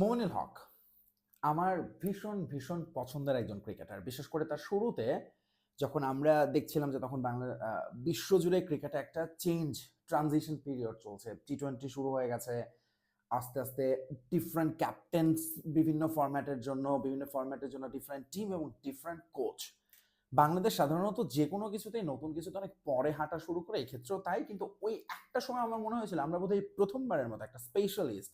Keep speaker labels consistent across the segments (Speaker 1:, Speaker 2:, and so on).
Speaker 1: মোমিনুল হক। আমার ভীষণ ভীষণ পছন্দের একজন ক্রিকেটার। বিশেষ করে তার শুরুতে যখন আমরা দেখছিলাম যে তখন বাংলা বিশ্বজুড়ে ক্রিকেটে একটা চেঞ্জ ট্রানজিশন পিরিয়ড চলছে। টি টোয়েন্টি শুরু হয়ে গেছে। আস্তে আস্তে ডিফারেন্ট ক্যাপ্টেন্স বিভিন্ন ফরম্যাটের জন্য, বিভিন্ন ফরম্যাটের জন্য ডিফারেন্ট টিম এবং ডিফারেন্ট কোচ বাংলাদেশ সাধারণত যে কোনো কিছুতেই নতুন কিছুতে অনেক পরে হাঁটা শুরু করে, এক্ষেত্রেও তাই। কিন্তু ওই একটা সময় আমার মনে হয়েছিল, আমরা বোধহয় প্রথমবারের মতো একটা স্পেশালিস্ট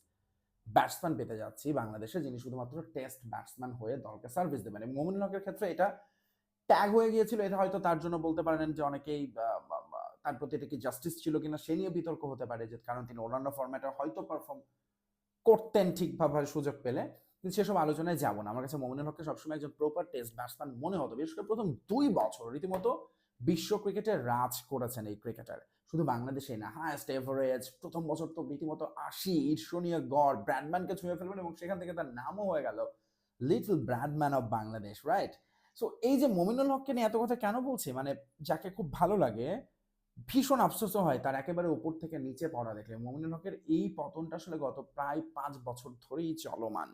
Speaker 1: ব্যাটসম্যান পেতে যাচ্ছি বাংলাদেশে যিনি শুধুমাত্র টেস্ট ব্যাটসম্যান হয়ে দলকে সার্ভিস দেবেন। এবং মোমিনুল হকের ক্ষেত্রে এটা ট্যাগ হয়ে গিয়েছিল, এটা হয়তো তার জন্য বলতে পারেন যে অনেকেই তার প্রতি এটা কি জাস্টিস ছিল কিনা সে নিয়ে বিতর্ক হতে পারে, যে কারণ তিনি অন্যান্য ফরম্যাটে হয়তো পারফর্ম করতেন ঠিকভাবে সুযোগ পেলে। কিন্তু সেসব আলোচনায় যাব না। আমার কাছে মোমিনুল হককে সবসময় একজন প্রপার টেস্ট ব্যাটসম্যান মনে হতো। বিশেষ করে প্রথম দুই বছর রীতিমতো বিশ্ব ক্রিকেটে রাজ করেছেন এই ক্রিকেটার শুধু বাংলাদেশে না হায়েস্ট এভারেজ প্রথম বছর তো রীতিমতো আশি, ঈর্ষণীয় গড়, ব্র্যাডম্যানকে ছুঁয়ে ফেলবেন এবং সেখান থেকে তার নামও হয়ে গেল little Bradman of Bangladesh right so এই যে মমিনুল হককে নিয়ে এত কথা কেন বলছি? মানে যাকে খুব ভালো লাগে, ভীষণ আফসোসও হয় তার একেবারে উপর থেকে নিচে পড়া দেখলে। মমিনুল হকের এই পতনটা আসলে গত প্রায় পাঁচ বছর ধরেই চলমান।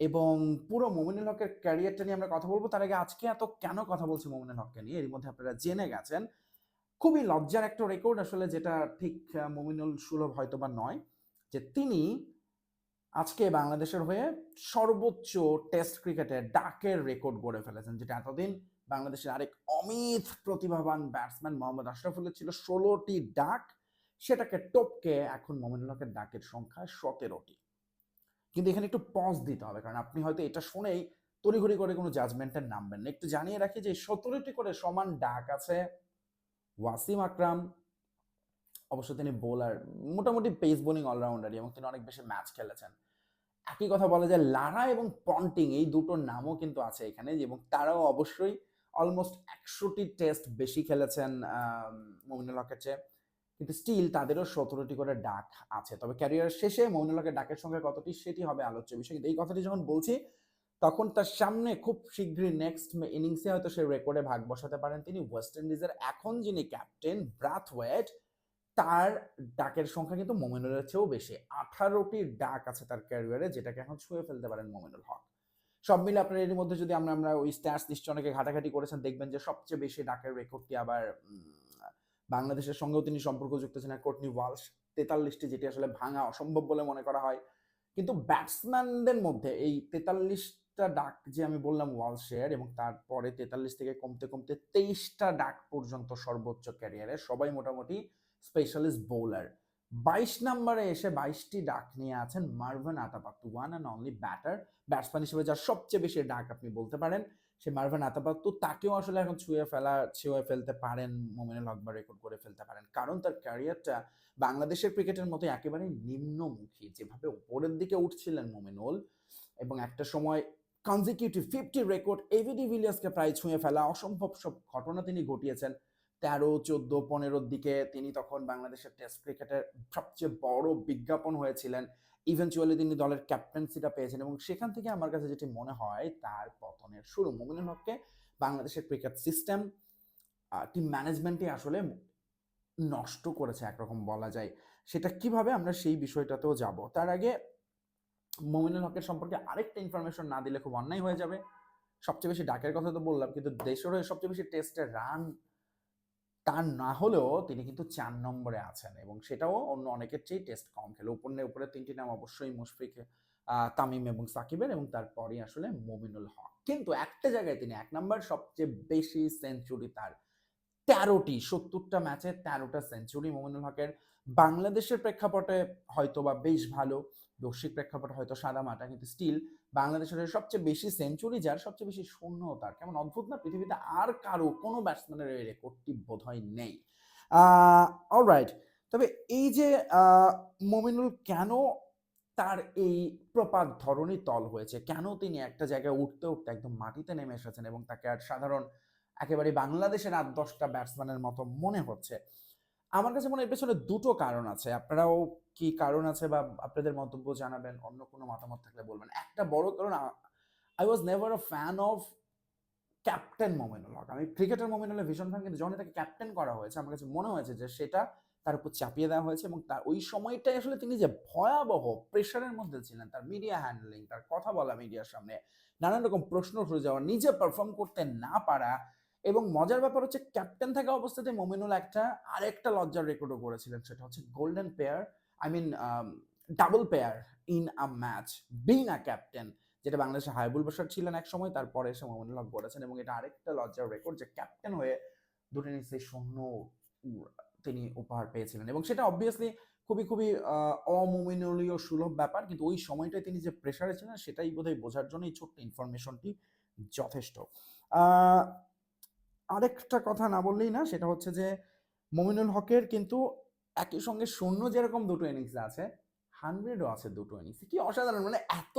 Speaker 1: এবং পুরো মমিনুল হকের ক্যারিয়ারটা নিয়ে আমরা কথা বলব, তার আগে আজকে এত কেন কথা বলছি মমিনুল হককে নিয়ে? এর মধ্যে আপনারা জেনে গেছেন। খুবই লজ্জার একটা রেকর্ড আসলে যেটা ঠিক মমিনুল সুলভ হয়তো বা নয়, যে তিনি আজকে বাংলাদেশের হয়ে সর্বোচ্চ টেস্ট ক্রিকেটে ডাকের রেকর্ড গড়ে ফেলেছেন, যেটা এতদিন বাংলাদেশের আরেক অমিত প্রতিভাবান ব্যাটসম্যান মোহাম্মদ আশরাফুল্লের ছিল ষোলোটি ডাক, সেটাকে টপকে এখন মমিনুল হকের ডাকের সংখ্যা সতেরোটি। কিন্তু এখানে একটু পজ দিতে হবে, কারণ আপনি হয়তো এটা শুনেই তড়িঘড়ি করে কোনো জাজমেন্টের নামবেন না। একটু জানিয়ে রাখি যে সতেরোটি করে সমান ডাক আছে ওয়াসিম আকরাম, অবশ্য তিনি বোলার, মোটামুটি পেস বোলিং অলরাউন্ডারই এবং তিনি অনেক বেশি ম্যাচ খেলেছেন। একই কথা বলা যায়, লারা এবং পন্টিং এই দুটোর নামও কিন্তু আছে এখানে এবং তারাও অবশ্যই অলমোস্ট একশোটি টেস্ট বেশি খেলেছেন মমিনুল হকের চেয়ে। কিন্তু স্টিল তাদেরও সতেরোটি করে ডাক আছে। তবে ক্যারিয়ার শেষে মমিনুল হকের ডাকের সংখ্যা কতটি সেটি হবে আলোচ্য বিষয়। কিন্তু এই কথাটি যখন বলছি তখন তার সামনে খুব শীঘ্রই নেক্সট ইনিংসে হয়তো সে রেকর্ডে ভাগ বসাতে পারেন। তিনি ওয়েস্ট ইন্ডিজের এখন যিনি ক্যাপ্টেন ব্রাথওয়েট তার ডাকের সংখ্যা কিন্তু মোমিনুলের চেয়েও বেশি। আঠারোটি ডাক আছে তার ক্যারিয়ারে যেটাকে এখন ছুঁয়ে ফেলতে পারেন মোমিনুল হক। সব মিলে আপনার এর মধ্যে যদি আমরা আমরা ওই স্ট্যাটস নিশ্চয় অনেকে ঘাটাঘাটি করেছেন, দেখবেন যে সবচেয়ে বেশি ডাকের রেকর্ডটি আবার বাংলাদেশের সঙ্গেও তিনি সম্পর্কযুক্ত ছিলেন কোটনি ওয়ালস তেতাল্লিশটি যেটি আসলে ভাঙা অসম্ভব বলে মনে করা হয়। কিন্তু ব্যাটসম্যানদের মধ্যে এই তেতাল্লিশটা ডাক যে আমি বললাম ওয়ালসের এবং তারপরে তেতাল্লিশ থেকে কমতে কমতে তেইশটা ডাক পর্যন্ত সর্বোচ্চ ক্যারিয়ারে, সবাই মোটামুটি স্পেশালিস্ট বোলার বাইশ নম্বরে এসে বাইশটি ডাক নিয়ে আছেন Marvan Atapattu one and only batter batsman হিসেবে যার সবচেয়ে বেশি ডাক আপনি বলতে পারেন, সে মার্ভান আতাপাত্তু, তাকেও আসলে এখন ছুঁয়ে ফেলা, ছুঁয়ে ফেলতে পারেন, মোমিনুল হক বা রেকর্ড করে ফেলতে পারেন। কারণ তার ক্যারিয়ারটা বাংলাদেশের ক্রিকেটের মতো একেবারেই নিম্নমুখী। যেভাবে উপরের দিকে উঠছিলেন মোমিনুল এবং একটা সময় consecutive fifty record AB de ভিলিয়াসকে প্রায় ছুঁয়ে ফেলা অসম্ভব সব ঘটনা তিনি ঘটিয়েছেন। তেরো, চোদ্দ, পনেরোর দিকে তিনি তখন বাংলাদেশের টেস্ট ক্রিকেটের সবচেয়ে বড় বিজ্ঞাপন হয়েছিলেন। ইভেনচুয়ালি তিনি দলের ক্যাপ্টেন্সিটা পেয়েছেন এবং সেখান থেকে আমার কাছে যেটি মনে হয়, তার পতনের শুরু। মোমিনুল হককে বাংলাদেশের ক্রিকেট সিস্টেম টিম ম্যানেজমেন্টে আসলে নষ্ট করেছে, একরকম বলা যায়। সেটা কীভাবে আমরা সেই বিষয়টাতেও যাব? তার আগে মোমিনুল হকের সম্পর্কে আরেকটা ইনফরমেশন না দিলে খুব অন্যায় হয়ে যাবে। সবচেয়ে বেশি ডাকের কথা তো বললাম, কিন্তু দেশের হয়ে সবচেয়ে বেশি টেস্টে রান তার না হলেও তিনি কিন্তু চার নম্বরে আছেন এবং সেটাও অন্য অনেকের চেয়ে টেস্ট কম খেলে। উপরে উপরে তিনটি নাম অবশ্যই মুশফিক তামিম এবং সাকিবের এবং তারপরই আসলে মমিনুল হক। কিন্তু একটা জায়গায় তিনি এক নম্বর, সবচেয়ে বেশি সেঞ্চুরি তার তেরোটি, সত্তরটা ম্যাচে তেরোটা সেঞ্চুরি মোমিনুল হকের। বাংলাদেশের প্রেক্ষাপটে হয়তো বা বেশ ভালো। বৈশ্বিক প্রেক্ষাপটে হয়তো সাদা মাটা, কিন্তু স্টিল বাংলাদেশের সবচেয়ে বেশি সেঞ্চুরি যার সবচেয়ে বেশি শূন্য তার। কেমন অদ্ভুত না? পৃথিবীতে আর কারও কোনো ব্যাটসম্যানের এই রেকর্ডটি বোধহয় নেই। অলরাইট তবে এই যে মমিনুল কেন তার এই প্রপাত ধরনই তল হয়েছে? কেন তিনি একটা জায়গায় উঠতে উঠতে একদম মাটিতে নেমে এসেছেন এবং তাকে আর সাধারণ একেবারে বাংলাদেশের আট, দশটা ব্যাটসম্যানের মতো মনে হচ্ছে? আমার কাছে মনে হয় পেছনে দুটো কারণ আছে। আপনারাও কি কারণ আছে বা আপনাদের মন্তব্য জানাবেন, অন্য কোনো মতামত থাকলে বলবেন। একটা বড় কারণ I was never a fan of captain Mominul Haque আমি ক্রিকেটের মোমিনুলের ভীষণ ফ্যান কিন্তু যখন তাকে ক্যাপ্টেন করা হয়েছে, আমার কাছে মনে হয়েছে যে সেটা তার উপর চাপিয়ে দেওয়া হয়েছে এবং তার ওই সময়টাই আসলে তিনি যে ভয়াবহ প্রেশারের মধ্যে ছিলেন, তার মিডিয়া হ্যান্ডলিং তার কথা বলা মিডিয়ার সামনে, নানান রকম প্রশ্ন উঠে যাওয়া, নিজে পারফর্ম করতে না পারা এবং মজার ব্যাপার হচ্ছে ক্যাপ্টেন থাকা অবস্থাতে মমিনুল একটা আরেকটা লজ্জার রেকর্ডও করেছিলেন, সেটা হচ্ছে golden pair I mean double pair in a match being a captain যেটা বাংলাদেশে হাইবুল বাসার ছিলেন এক সময়, তারপরে এসে মমিনুল হক করেছেন এবং এটা আরেকটা লজ্জার রেকর্ড যে ক্যাপ্টেন হয়ে দুটো ইনিংসে শূন্য তিনি উপহার পেয়েছিলেন এবং সেটা অবভিয়াসলি খুবই খুবই অমমিনুলীয় সুলভ ব্যাপার, কিন্তু ওই সময়টায় তিনি যে প্রেশারে ছিলেন, সেটাই বোধহয় বোঝার জন্য এই ছোট্ট ইনফরমেশনটি যথেষ্ট। আরেকটা কথা না বললেই না, সেটা হচ্ছে যে মমিনুল হকের কিন্তু একই সঙ্গে শূন্য যেরকম দুটো ইনিংস আছে হান্ড্রেডও আছে দুটো ইনিংস কি অসাধারণ মানে এত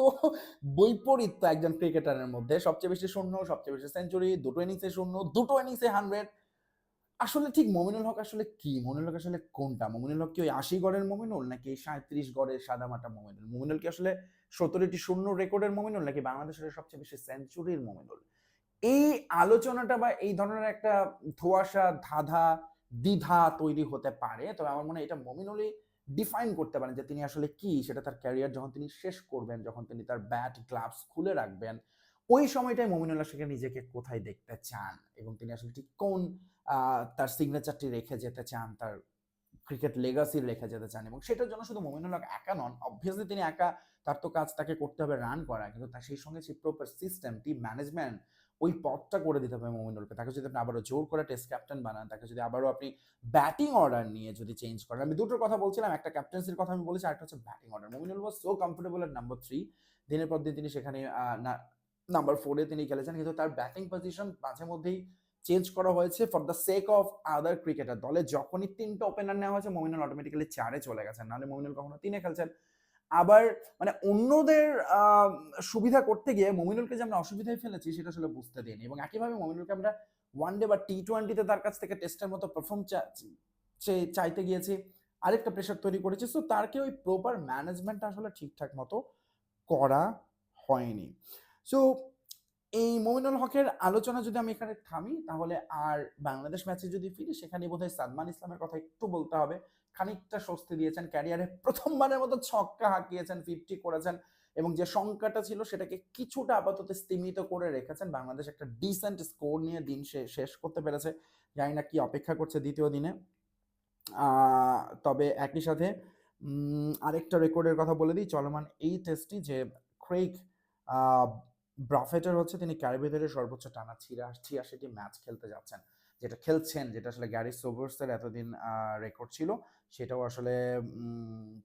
Speaker 1: বৈপরীত্য একজন ক্রিকেটারের মধ্যে। সবচেয়ে বেশি শূন্য, সবচেয়ে বেশি সেঞ্চুরি দুটো ইনিংসে শূন্য, দুটো ইনিংসে হান্ড্রেড আসলে ঠিক মমিনুল হক আসলে কি? মমিনুল হক আসলে কোনটা? মমিনুল হক কি ওই আশি গড়ের মমিনুল, নাকি সাঁত্রিশ গড়ের সাদামাটা মমিনুল? মমিনুল কি আসলে সতেরোটি শূন্য রেকর্ডের মমিনুল, নাকি বাংলাদেশের সবচেয়ে বেশি সেঞ্চুরির মমিনুল? এই আলোচনাটা বা এই ধরনের একটা ধোয়াশা, ধাঁধা, দ্বিধা তৈরি হতে পারে। তবে আমার মনে হয় এটা মমিনুলই ডিফাইন করতে পারেন যে তিনি আসলে কি, সেটা তার ক্যারিয়ার যখন তিনি শেষ করবেন, যখন তিনি তার ব্যাট গ্লাভস খুলে রাখবেন, ওই সময়টায় মমিনুল্লাহ শেখের নিজেকে কোথায় দেখতে চান? এবং তিনি আসলে ঠিক কোন তার সিগনেচারটি রেখে যেতে চান, তার ক্রিকেট লেগাসি রেখে যেতে চান এবং সেটার জন্য শুধু মমিনুল হক একা নন অবভিয়াসলি তিনি একা তার তো কাজ তাকে করতে হবে রান করা, কিন্তু তার সেই সঙ্গে সেই প্রপার সিস্টেম টিম ম্যানেজমেন্ট ওই পথটা করে দিতে হবে মোমিনুলকে। তাকে যদি আপনি আবারও জোর করে টেস্ট ক্যাপ্টেন বানান, তাকে যদি আবারও আপনি ব্যাটিং অর্ডার নিয়ে যদি চেঞ্জ করেন, আমি দুটোর কথা বলছিলাম, একটা ক্যাপ্টেন্সির কথা আমি বলেছি, আরেকটা হচ্ছে batting order Mominul was so comfortable at number three দিনের পর দিন তিনি সেখানে নাম্বার ফোরে তিনি খেলেছেন, কিন্তু তার ব্যাটিং পজিশন মাঝে মধ্যেই চেঞ্জ করা হয়েছে for the sake of other cricketer দলে যখনই তিনটা ওপেনার নেওয়া হয়েছে মমিনুল অটোমেটিক্যালি চারে চলে গেছেন। নাহলে মমিনুল কখনো তিনে খেলছেন। আবার মানে অন্যদের সুবিধা করতে গিয়ে মমিনুলকে যে আমরা অসুবিধায় ফেলেছি, সেটা আসলে বুঝতে দিইনি। এবং একইভাবে মমিনুলকে আমরা ওয়ান ডে বা টি টোয়েন্টিতে তার কাছ থেকে টেস্টের মতো পারফর্ম চাইতে গিয়েছি। আরেকটা প্রেশার তৈরি করেছি। সো তারকে ওই প্রপার ম্যানেজমেন্ট আসলে ঠিকঠাক মতো করা হয়নি। সো এই মমিনুল হকের আলোচনা যদি আমি এখানে থামি, তাহলে আর বাংলাদেশ ম্যাচে যদি ফিরি, সেখানে বোধহয় সাদমান ইসলামের কথা একটু বলতে হবে। খানিকটা স্বস্তি দিয়েছেন ক্যারিয়ারে প্রথমবারের মতো ছক্কা হাঁকিয়েছেন ফিফটি করেছেন এবং যে সংখ্যাটা ছিল সেটাকে কিছুটা আপাতত স্তীমিত করে রেখেছেন। বাংলাদেশ একটা ডিসেন্ট স্কোর নিয়ে দিন শেষ করতে পেরেছে। জানি না কি অপেক্ষা করছে দ্বিতীয় দিনে। তবে একই সাথে আরেকটা রেকর্ডের কথা বলে দিই। চলমান এই টেস্টটি যে ক্রেক ব্রাফেটের হচ্ছে তিনি ক্যারিবিয়ারের সর্বোচ্চ টানা ছিয়া ছিয়াশিটি ম্যাচ খেলতে যাচ্ছেন। যেটা খেলছেন, যেটা আসলে গ্যারি সোভার্সের এতদিন রেকর্ড ছিল, সেটাও আসলে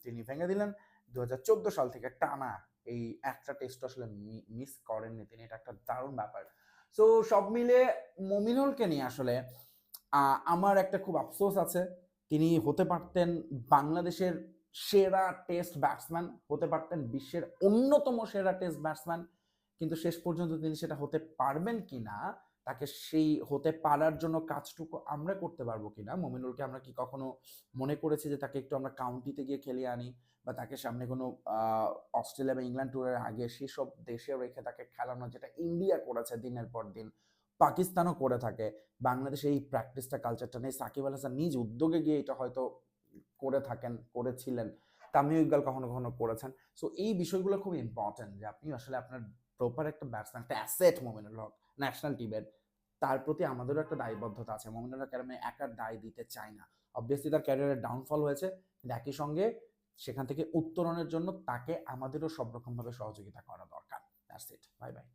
Speaker 1: তিনি ভেঙে দিলেন। দুহাজার চোদ্দ সাল থেকে টানা এই একটা টেস্ট আসলে মিস করেননি তিনি। এটা একটা দারুণ ব্যাপার। সো সব মিলে মমিনুলকে নিয়ে আসলে আমার একটা খুব আফসোস আছে। তিনি হতে পারতেন বাংলাদেশের সেরা টেস্ট ব্যাটসম্যান হতে পারতেন বিশ্বের অন্যতম সেরা টেস্ট ব্যাটসম্যান কিন্তু শেষ পর্যন্ত তিনি সেটা হতে পারবেন কি না তাকে সেই হতে পারার জন্য কাজটুকু আমরা করতে পারব কিনা, মমিনুলকে আমরা কি কখনো মনে করেছি যে তাকে একটু আমরা কাউন্টিতে গিয়ে খেলিয়ে আনি বা তাকে সামনে কোনো অস্ট্রেলিয়া বা ইংল্যান্ড ট্যুরের আগে সেসব দেশে রেখে তাকে খেলানো যেটা ইন্ডিয়া করেছে দিনের পর দিন, পাকিস্তানও করে থাকে, বাংলাদেশে এই প্র্যাকটিসটা কালচারটা নেই, সাকিব আল হাসান নিজ উদ্যোগে গিয়ে এটা হয়তো করে থাকেন, করেছিলেন। তামিম ইকবাল কখনো কখনো করেছেন সো এই বিষয়গুলো খুব ইম্পর্টেন্ট যে আপনি আসলে আপনার প্রপার একটা ব্যাটসম্যান একটা অ্যাসেট মোমিনুল হক ন্যাশনাল টিমের তার প্রতি আমাদেরও একটা দায়বদ্ধতা আছে। মোমিনুল হক আমি একার দায় দিতে চাই না? অবভিয়াসলি তার ক্যারিয়ারের ডাউনফল হয়েছে। কিন্তু একই সঙ্গে সেখান থেকে উত্তরণের জন্য তাকে আমাদেরও সব রকমভাবে সহযোগিতা করা দরকার। That's it bye bye